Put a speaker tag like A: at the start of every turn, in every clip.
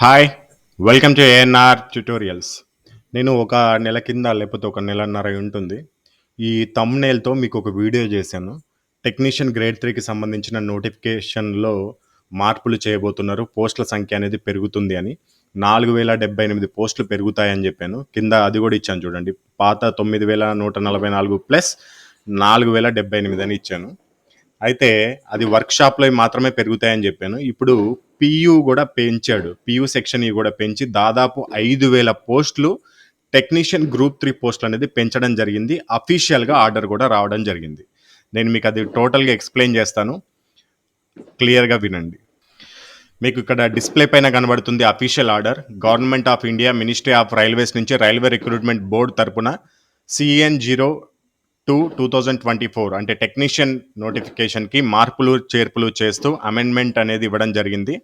A: Hi welcome to ANR tutorials నేను ఒక నెల కింద లేకపోతే ఒక నెలన్నర ఉంటుంది. ఈ తమ్నేల్తో మీకు ఒక వీడియో చేశాను. టెక్నీషియన్ గ్రేడ్ త్రీకి సంబంధించిన నోటిఫికేషన్లో మార్పులు చేయబోతున్నారు. పోస్టుల సంఖ్య అనేది పెరుగుతుంది అని. నాలుగు వేల డెబ్బై ఎనిమిది పోస్టులు పెరుగుతాయని చెప్పాను. కింద అది కూడా ఇచ్చాను చూడండి. పాత తొమ్మిది వేల నూట నలభై నాలుగు ప్లస్ నాలుగు వేల డెబ్బై ఎనిమిది అని ఇచ్చాను. అయితే అది వర్క్షాప్లో మాత్రమే పెరుగుతాయని చెప్పాను. ఇప్పుడు పియు కూడా పెంచాడు. పియు సెక్షన్ కూడా పెంచి దాదాపు ఐదు వేల పోస్టులు టెక్నీషియన్ గ్రూప్ త్రీ పోస్టులు అనేది పెంచడం జరిగింది. అఫీషియల్గా ఆర్డర్ కూడా రావడం జరిగింది. నేను మీకు అది టోటల్గా ఎక్స్ప్లెయిన్ చేస్తాను. క్లియర్గా వినండి. మీకు ఇక్కడ డిస్ప్లే పైన కనబడుతుంది official order. Government of India ministry of railways నుంచి రైల్వే రిక్రూట్మెంట్ బోర్డు తరపున CN zero two two thousand twenty four అంటే టెక్నీషియన్ నోటిఫికేషన్కి మార్పులు చేర్పులు చేస్తూ అమెండ్మెంట్ అనేది ఇవ్వడం జరిగింది.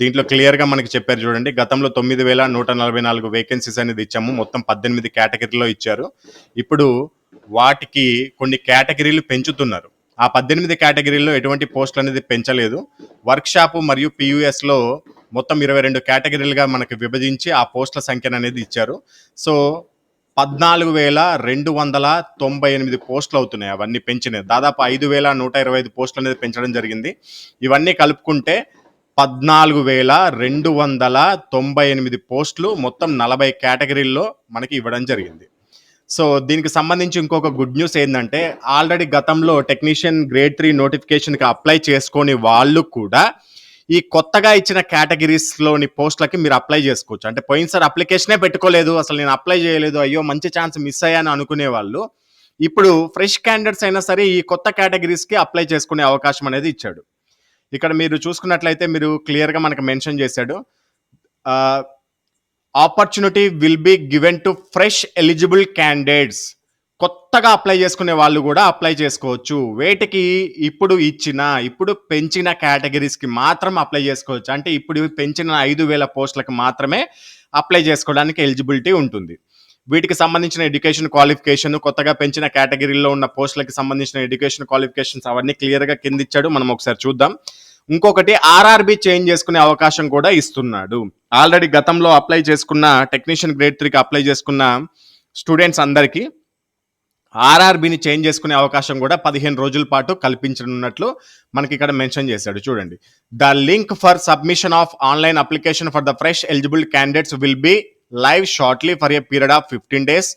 A: దీంట్లో క్లియర్గా మనకి చెప్పారు చూడండి గతంలో తొమ్మిది వేల నూట నలభై నాలుగు వేకెన్సీస్ అనేది ఇచ్చాము మొత్తం పద్దెనిమిది కేటగిరీలో ఇచ్చారు. ఇప్పుడు వాటికి కొన్ని కేటగిరీలు పెంచుతున్నారు. ఆ పద్దెనిమిది కేటగిరీల్లో ఎటువంటి పోస్టులు అనేది పెంచలేదు. వర్క్షాప్ మరియు పియుఎస్లో మొత్తం ఇరవై రెండు కేటగిరీలుగా మనకి విభజించి ఆ పోస్టుల సంఖ్యను అనేది ఇచ్చారు. సో పద్నాలుగు వేల రెండు వందల తొంభై ఎనిమిది పోస్టులు అవుతున్నాయి. అవన్నీ పెంచినాయి దాదాపు ఐదు వేల నూట ఇరవై ఐదు పోస్టులు అనేది పెంచడం జరిగింది. ఇవన్నీ కలుపుకుంటే పద్నాలుగు వేల రెండు వందల తొంభై ఎనిమిది పోస్టులు మొత్తం నలభై కేటగిరీల్లో మనకి ఇవ్వడం జరిగింది. సో దీనికి సంబంధించి ఇంకొక గుడ్ న్యూస్ ఏంటంటే ఆల్రెడీ గతంలో టెక్నీషియన్ గ్రేడ్ త్రీ నోటిఫికేషన్కి అప్లై చేసుకొని వాళ్ళు కూడా ఈ కొత్తగా ఇచ్చిన కేటగిరీస్లోని పోస్టులకి మీరు అప్లై చేసుకోవచ్చు. అంటే పోయినసారి అప్లికేషనే పెట్టుకోలేదు అసలు నేను అప్లై చేయలేదు అయ్యో మంచి ఛాన్స్ మిస్ అయ్యాను అనుకునే వాళ్ళు ఇప్పుడు ఫ్రెష్ క్యాండిడేట్స్ అయినా సరే ఈ కొత్త కేటగిరీస్కి అప్లై చేసుకునే అవకాశం అనేది ఇచ్చాడు. ఇక్కడ మీరు చూసుకున్నట్లయితే మీరు క్లియర్గా మనకు మెన్షన్ చేశాడు. Opportunity will be given to fresh eligible candidates. కొత్తగా అప్లై చేసుకునే వాళ్ళు కూడా అప్లై చేసుకోవచ్చు. వేటికి ఇప్పుడు ఇచ్చిన ఇప్పుడు పెంచిన కేటగిరీస్కి మాత్రం అప్లై చేసుకోవచ్చు. అంటే ఇప్పుడు పెంచిన ఐదు వేల పోస్టులకు మాత్రమే అప్లై చేసుకోవడానికి ఎలిజిబిలిటీ ఉంటుంది. వీటికి సంబంధించిన ఎడ్యుకేషన్ క్వాలిఫికేషన్ కొత్తగా పెంచిన కేటగిరీలో ఉన్న పోస్టులకు సంబంధించిన ఎడ్యుకేషన్ క్వాలిఫికేషన్స్ అవన్నీ క్లియర్గా కింద ఇచ్చాడు. మనం ఒకసారి చూద్దాం. ఇంకొకటి ఆర్ఆర్బి చేంజ్ చేసుకునే అవకాశం కూడా ఇస్తున్నాడు. ఆల్రెడీ గతంలో అప్లై చేసుకున్న టెక్నీషియన్ గ్రేడ్ త్రీకి అప్లై చేసుకున్న స్టూడెంట్స్ అందరికీ ఆర్ఆర్బిని చేంజ్ చేసుకునే అవకాశం కూడా పదిహేను రోజుల పాటు కల్పించనున్నట్లు మనకి ఇక్కడ మెన్షన్ చేశాడు. చూడండి. The link for submission of online application for the fresh eligible candidates will be live shortly for a period of fifteen days.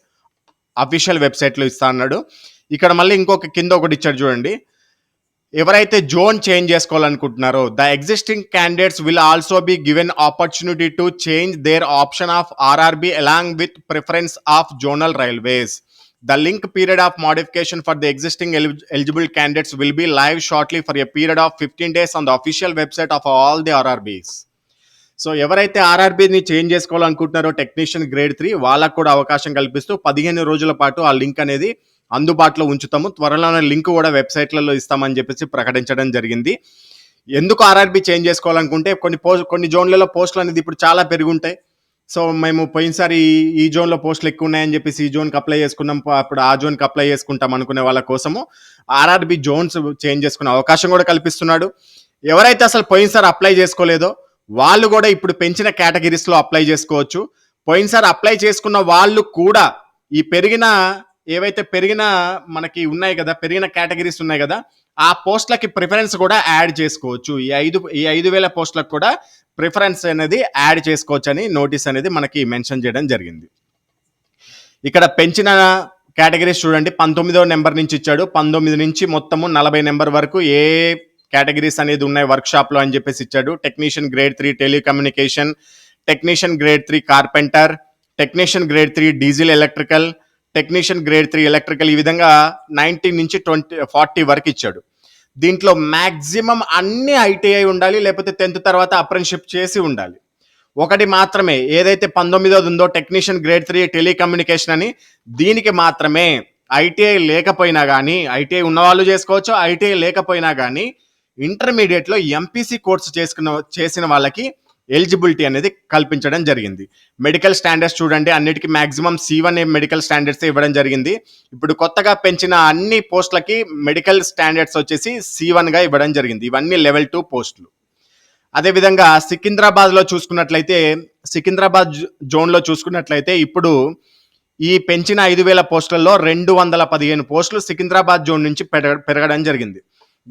A: Official వెబ్సైట్లో ఇస్తా అన్నాడు. ఇక్కడ మళ్ళీ ఇంకొక కింద ఒకటి ఇచ్చాడు చూడండి. ఎవరైతే zone change చేసుకోవాలనుకుంటున్నారో the existing candidates will also be given opportunity to change their option of RRB along with preference of zonal railways. The link period of modification for the existing eligible candidates will be live shortly for a period of fifteen days on the official website of all the RRBs so ఎవరైతే ఆర్ఆర్బీని change చేసుకోవాలనుకుంటున్నారో technician grade three వాళ్ళకు కూడా అవకాశం కల్పిస్తూ పదిహేను రోజుల పాటు ఆ లింక్ అనేది అందుబాటులో ఉంచుతాము. త్వరలోనే లింక్ కూడా వెబ్సైట్లలో ఇస్తామని చెప్పేసి ప్రకటించడం జరిగింది. ఎందుకు ఆర్ఆర్బీ చేంజ్ చేసుకోవాలనుకుంటే కొన్ని పోస్ట్ కొన్ని జోన్లలో పోస్టులు అనేది ఇప్పుడు చాలా పెరుగుంటాయి సో మేము పోయినసారి ఈ జోన్లో పోస్టులు ఎక్కువ ఉన్నాయని చెప్పేసి ఈ జోన్కి అప్లై చేసుకున్నాం. అప్పుడు ఆ జోన్కి అప్లై చేసుకుంటాం అనుకునే వాళ్ళ కోసము ఆర్ఆర్బి జోన్స్ చేంజ్ చేసుకునే అవకాశం కూడా కల్పిస్తున్నాడు. ఎవరైతే అసలు పోయినసారి అప్లై చేసుకోలేదో వాళ్ళు కూడా ఇప్పుడు పెంచిన కేటగిరీస్లో అప్లై చేసుకోవచ్చు. పోయినసారి అప్లై చేసుకున్న వాళ్ళు కూడా ఈ పెరిగిన ఏవైతే పెరిగిన మనకి ఉన్నాయి కదా పెరిగిన కేటగిరీస్ ఉన్నాయి కదా ఆ పోస్టులకి ప్రిఫరెన్స్ కూడా యాడ్ చేసుకోవచ్చు. ఈ ఐదు ఈ ఐదు వేల పోస్టులకు కూడా ప్రిఫరెన్స్ అనేది యాడ్ చేసుకోవచ్చు అని నోటీస్ అనేది మనకి మెన్షన్ చేయడం జరిగింది. ఇక్కడ పెంచిన కేటగిరీస్ చూడండి పంతొమ్మిదో నెంబర్ నుంచి ఇచ్చాడు. పంతొమ్మిది నుంచి మొత్తము నలభై నెంబర్ వరకు ఏ కేటగిరీస్ అనేది ఉన్నాయి వర్క్షాప్లో అని చెప్పేసి ఇచ్చాడు. Technician grade three telecommunication technician grade three carpenter technician grade three diesel electrical technician grade three electrical ఈ విధంగా నైన్టీన్ నుంచి ట్వంటీ ఫార్టీ వరకు ఇచ్చాడు. దీంట్లో మ్యాక్సిమం అన్ని ఐటీఐ ఉండాలి లేకపోతే టెన్త్ తర్వాత అప్రెంటిషిప్ చేసి ఉండాలి. ఒకటి మాత్రమే ఏదైతే పంతొమ్మిదోది ఉందో టెక్నీషియన్ గ్రేడ్ త్రీ టెలికమ్యూనికేషన్ అని దీనికి మాత్రమే ఐటీఐ లేకపోయినా కానీ ఐటీఐ ఉన్నవాళ్ళు చేసుకోవచ్చు ఐటీఐ లేకపోయినా కానీ ఇంటర్మీడియట్లో ఎంపీసీ కోర్సు చేసుకున్న చేసిన వాళ్ళకి ఎలిజిబిలిటీ అనేది కల్పించడం జరిగింది. మెడికల్ స్టాండర్డ్స్ చూడండి అన్నిటికీ maximum C one medical standards ఇవ్వడం జరిగింది. ఇప్పుడు కొత్తగా పెంచిన అన్ని పోస్టులకి మెడికల్ స్టాండర్డ్స్ వచ్చేసి సి వన్గా ఇవ్వడం జరిగింది. ఇవన్నీ లెవెల్ టూ పోస్టులు. అదేవిధంగా సికింద్రాబాద్లో చూసుకున్నట్లయితే సికింద్రాబాద్ జోన్లో చూసుకున్నట్లయితే ఇప్పుడు ఈ పెంచిన ఐదు వేల పోస్టులలో రెండు వందల పదిహేను పోస్టులు సికింద్రాబాద్ జోన్ నుంచి పెరగ- పెరగడం జరిగింది.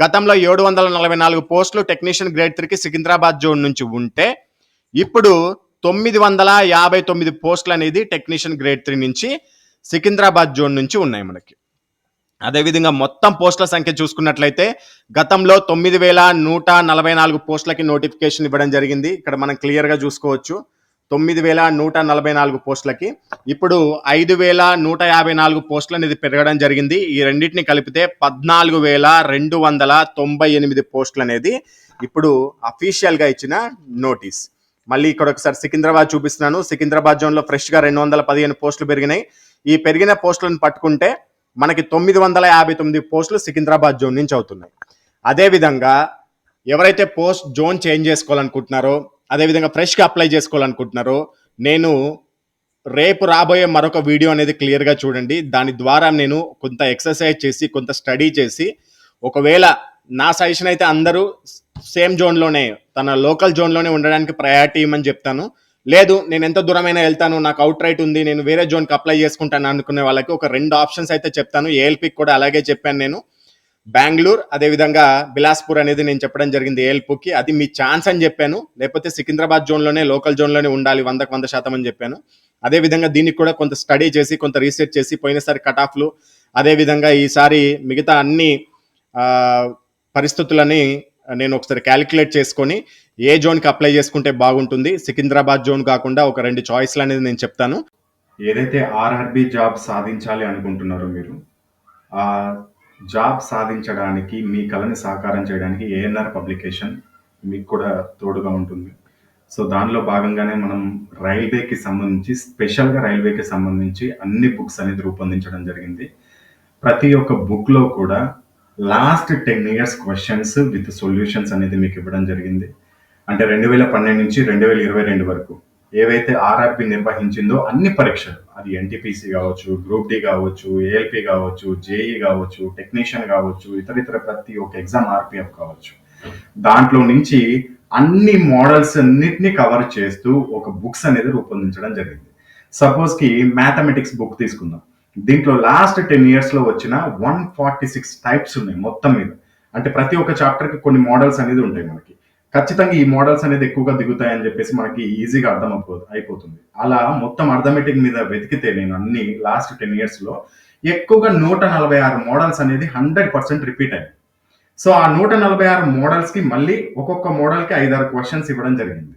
A: గతంలో ఏడు వందల నలభై నాలుగు పోస్టులు టెక్నీషియన్ గ్రేడ్ త్రీకి సికింద్రాబాద్ జోన్ నుంచి ఉంటే ఇప్పుడు తొమ్మిది వందల యాభై తొమ్మిది పోస్టులు అనేది టెక్నీషియన్ గ్రేడ్ త్రీ నుంచి సికింద్రాబాద్ జోన్ నుంచి ఉన్నాయి మనకి. అదేవిధంగా మొత్తం పోస్టుల సంఖ్య చూసుకున్నట్లయితే గతంలో తొమ్మిది వేల నూట నలభై నాలుగు పోస్టులకి నోటిఫికేషన్ ఇవ్వడం జరిగింది. ఇక్కడ మనం క్లియర్గా చూసుకోవచ్చు. తొమ్మిది వేల నూట నలభై నాలుగు పోస్టులకి ఇప్పుడు ఐదు వేల నూట యాభై నాలుగు పోస్టులు అనేది పెరగడం జరిగింది. ఈ రెండింటిని కలిపితే పద్నాలుగు వేల రెండు వందల తొంభై ఎనిమిది పోస్టులు అనేది ఇప్పుడు అఫీషియల్గా ఇచ్చిన నోటీస్ మళ్ళీ ఇక్కడ ఒకసారి సికింద్రాబాద్ చూపిస్తున్నాను. సికింద్రాబాద్ జోన్లో ఫ్రెష్గా రెండు వందల పదిహేను పోస్టులు పెరిగినాయి. ఈ పెరిగిన పోస్టులను పట్టుకుంటే మనకి తొమ్మిది వందల యాభై తొమ్మిది పోస్టులు సికింద్రాబాద్ జోన్ నుంచి అవుతున్నాయి. అదేవిధంగా ఎవరైతే పోస్ట్ జోన్ చేంజ్ చేసుకోవాలనుకుంటున్నారో అదేవిధంగా ఫ్రెష్గా అప్లై చేసుకోవాలనుకుంటున్నారో నేను రేపు రాబోయే మరొక వీడియో అనేది క్లియర్గా చూడండి. దాని ద్వారా నేను కొంత ఎక్సర్సైజ్ చేసి కొంత స్టడీ చేసి ఒకవేళ నా సజెషన్ అయితే అందరూ సేమ్ జోన్లోనే తన లోకల్ జోన్లోనే ఉండడానికి ప్రయారిటీ ఇవ్వమని చెప్తాను. లేదు నేను ఎంత దూరమైనా వెళ్తాను నాకు అవుట్ రైట్ ఉంది నేను వేరే జోన్కి అప్లై చేసుకుంటాను అనుకునే వాళ్ళకి ఒక రెండు ఆప్షన్స్ అయితే చెప్తాను. ఏఎల్పికి కూడా అలాగే చెప్పాను నేను. బెంగళూరు అదేవిధంగా బిలాస్పూర్ అనేది నేను చెప్పడం జరిగింది ఏఎల్పుకి. అది మీ ఛాన్స్ అని చెప్పాను. లేకపోతే సికింద్రాబాద్ జోన్లోనే లోకల్ జోన్లోనే ఉండాలి వందకు వంద శాతం అని చెప్పాను. అదేవిధంగా దీనికి కూడా కొంత స్టడీ చేసి కొంత రీసెర్చ్ చేసి పోయినసారి కట్ ఆఫ్లు. అదేవిధంగా ఈసారి మిగతా అన్ని పరిస్థితులని నేను ఒకసారి క్యాలిక్యులేట్ చేసుకొని ఏ జోన్కి అప్లై చేసుకుంటే బాగుంటుంది సికింద్రాబాద్ జోన్ కాకుండా ఒక రెండు చాయిస్లు అనేది నేను చెప్తాను.
B: ఏదైతే ఆర్ఆర్బి జాబ్ సాధించాలి అనుకుంటున్నారో మీరు ఆ జాబ్ సాధించడానికి మీ కళని సాకారం చేయడానికి ఏఎన్ఆర్ పబ్లికేషన్ మీకు కూడా తోడుగా ఉంటుంది. సో దానిలో భాగంగానే మనం రైల్వేకి సంబంధించి స్పెషల్గా రైల్వేకి సంబంధించి అన్ని బుక్స్ అనేది రూపొందించడం జరిగింది. ప్రతి ఒక్క బుక్లో కూడా last ten years questions with solutions అనేది మీకు ఇవ్వడం జరిగింది. అంటే రెండు వేల పన్నెండు నుంచి రెండు వేల ఇరవై రెండు వరకు ఏవైతే ఆర్ఆర్పి నిర్వహించిందో అన్ని పరీక్షలు అది ఎన్టీపీసీ కావచ్చు గ్రూప్ డి కావచ్చు ఏఎల్పి కావచ్చు జేఈ కావచ్చు టెక్నీషియన్ కావచ్చు ఇతర ఇతర ప్రతి ఒక్క ఎగ్జామ్ ఆర్పిఎఫ్ కావచ్చు. దాంట్లో నుంచి అన్ని మోడల్స్ అన్నిటిని కవర్ చేస్తూ ఒక బుక్స్ అనేది రూపొందించడం జరిగింది. సపోజ్కి మ్యాథమెటిక్స్ బుక్ తీసుకుందాం. దీంట్లో లాస్ట్ టెన్ ఇయర్స్లో వచ్చిన వన్ ఫార్టీ సిక్స్ టైప్స్ ఉన్నాయి మొత్తం మీద. అంటే ప్రతి ఒక్క చాప్టర్కి కొన్ని మోడల్స్ అనేది ఉంటాయి మనకి. ఖచ్చితంగా ఈ మోడల్స్ అనేది ఎక్కువగా దిగుతాయని చెప్పేసి మనకి ఈజీగా అర్థం అయిపోతుంది. అలా మొత్తం అర్థమెటిక్ మీద వెతికితే నేను అన్ని లాస్ట్ టెన్ ఇయర్స్లో ఎక్కువగా నూట నలభై ఆరు మోడల్స్ అనేది హండ్రెడ్ పర్సెంట్ రిపీట్ అయ్యాయి సో ఆ నూట నలభై ఆరు మోడల్స్కి మళ్ళీ ఒక్కొక్క మోడల్కి ఐదారు క్వశ్చన్స్ ఇవ్వడం జరిగింది.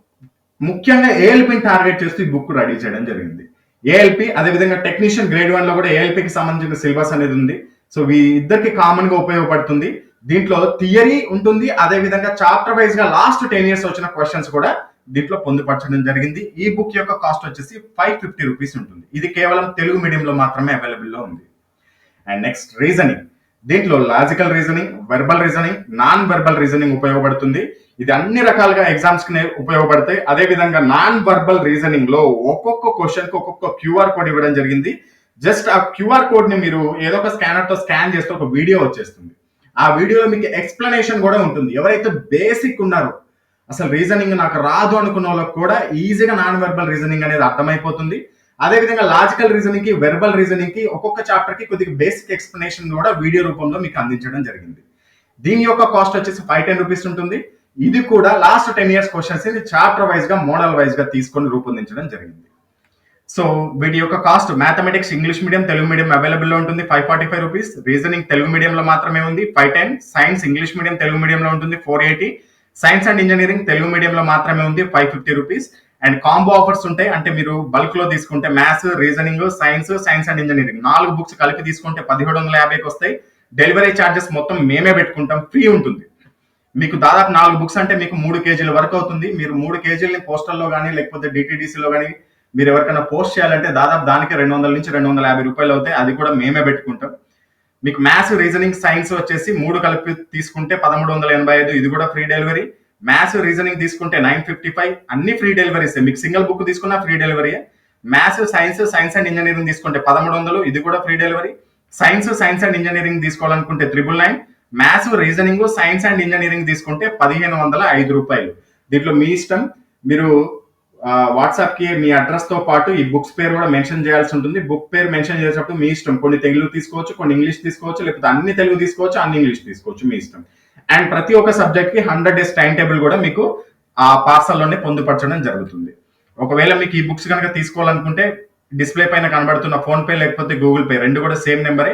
B: ముఖ్యంగా ఏఎల్పిని టార్గెట్ చేస్తూ ఈ బుక్ రెడీ చేయడం జరిగింది. ఏఎల్పి అదేవిధంగా టెక్నీషియన్ గ్రేడ్ వన్లో కూడా ఏఎల్పికి సంబంధించిన సిలబస్ అనేది ఉంది. సో ఈ ఇద్దరికి కామన్గా ఉపయోగపడుతుంది. దీంట్లో థియరీ ఉంటుంది. అదే విధంగా చాప్టర్ వైజ్గా లాస్ట్ టెన్ ఇయర్స్ వచ్చిన క్వశ్చన్స్ కూడా దీంట్లో పొందుపరచడం జరిగింది. ఈ బుక్ యొక్క కాస్ట్ వచ్చేసి ఫైవ్ ఫిఫ్టీ రూపీస్ ఉంటుంది. ఇది కేవలం తెలుగు మీడియంలో మాత్రమే అవైలబుల్లో ఉంది. అండ్ నెక్స్ట్ రీజనింగ్ దీంట్లో logical reasoning verbal reasoning non verbal reasoning ఉపయోగపడుతుంది. ఇది అన్ని రకాలుగా ఎగ్జామ్స్కి ఉపయోగపడతాయి. అదే విధంగా నాన్ వర్బల్ రీజనింగ్లో ఒక్కొక్క క్వశ్చన్కి ఒక్కొక్క క్యూఆర్ కోడ్ ఇవ్వడం జరిగింది. జస్ట్ ఆ క్యూఆర్ కోడ్ని మీరు ఏదో ఒక స్కానర్తో స్కాన్ చేస్తే ఒక వీడియో వచ్చేస్తుంది. ఆ వీడియోలో మీకు ఎక్స్ప్లెనేషన్ కూడా ఉంటుంది. ఎవరైతే బేసిక్ ఉన్నారో అసలు రీజనింగ్ నాకు రాదు అనుకున్న వాళ్ళకి కూడా ఈజీగా నాన్ వెర్బల్ రీజనింగ్ అనేది అర్థమైపోతుంది. అదే విధంగా లాజికల్ రీజనింగ్కి వెర్బల్ రీజనింగ్కి ఒక్కొక్క చాప్టర్కి కొద్దిగా బేసిక్ ఎక్స్ప్లెనేషన్ కూడా వీడియో రూపంలో మీకు అందించడం జరిగింది. దీని యొక్క కాస్ట్ వచ్చేసి ఫైవ్ టెన్ రూపీస్ ఉంటుంది. ఇది కూడా లాస్ట్ టెన్ ఇయర్స్ క్వశ్చన్స్ ఇది చాప్టర్ వైజ్గా మోడల్ వైజ్గా తీసుకొని రూపొందించడం జరిగింది. సో వీటి యొక్క cost mathematics English medium Telugu medium అవైలబుల్లో ఉంటుంది. Five forty five rupees reasoning Telugu మీడియంలో మాత్రమే ఉంది. Five ten science English medium Telugu మీడియంలో ఉంటుంది. Four eighty science and engineering Telugu మీడియంలో మాత్రమే ఉంది. Five fifty rupees and combo offers ఉంటాయి. అంటే మీరు బల్క్లో తీసుకుంటే maths reasoning science science and engineering నాలుగు బుక్స్ కలిపి తీసుకుంటే పదిహేడు వందల యాభైకి వస్తాయి. డెలివరీ ఛార్జెస్ మొత్తం మేమే పెట్టుకుంటాం. ఫ్రీ ఉంటుంది. మీకు దాదాపు నాలుగు బుక్స్ అంటే మీకు మూడు కేజీల వరకు అవుతుంది. మీరు మూడు కేజీలని పోస్టల్లో కానీ లేకపోతే డిటీడీసీలో కానీ మీరు ఎవరికైనా పోస్ట్ చేయాలంటే దాదాపు దానికి రెండు వందల నుంచి రెండు వందల యాభై రూపాయలు అవుతాయి. అది కూడా మేమే పెట్టుకుంటాం. మీకు మ్యాథ్స్ రీజనింగ్ సైన్స్ వచ్చేసి మూడు కలిపి తీసుకుంటే పదమూడు వందల ఎనభై ఐదు ఇది కూడా ఫ్రీ డెలివరీ మ్యాథ్స్ రీజనింగ్ తీసుకుంటే నైన్ ఫిఫ్టీ ఫైవ్ అన్ని ఫ్రీ డెలివరీస్ మీకు సింగిల్ బుక్ తీసుకున్నా free delivery maths science science and engineering తీసుకుంటే పదమూడు వందలు ఇది కూడా free delivery science science and engineering తీసుకోవాలనుకుంటే triple nine maths reasoning science and engineering తీసుకుంటే పదిహేను వందల ఐదు రూపాయలు. దీంట్లో మీ ఇష్టం. మీరు వాట్సాప్కి మీ అడ్రస్తో పాటు ఈ బుక్స్ పేరు కూడా మెన్షన్ చేయాల్సి ఉంటుంది. బుక్ పేరు మెన్షన్ చేసేటప్పుడు మీ ఇష్టం. కొన్ని తెలుగు తీసుకోవచ్చు కొన్ని ఇంగ్లీష్ తీసుకోవచ్చు లేకపోతే అన్ని తెలుగు తీసుకోవచ్చు అన్ని ఇంగ్లీష్ తీసుకోవచ్చు మీ ఇష్టం. అండ్ ప్రతి ఒక్క సబ్జెక్ట్కి హండ్రెడ్ డేస్ టైం టేబుల్ కూడా మీకు ఆ పార్సల్లోనే పొందుపరచడం జరుగుతుంది. ఒకవేళ మీకు ఈ బుక్స్ కనుక తీసుకోవాలనుకుంటే డిస్ప్లే పైన కనబడుతున్న ఫోన్ పే లేకపోతే గూగుల్ పే రెండు కూడా సేమ్ నెంబరే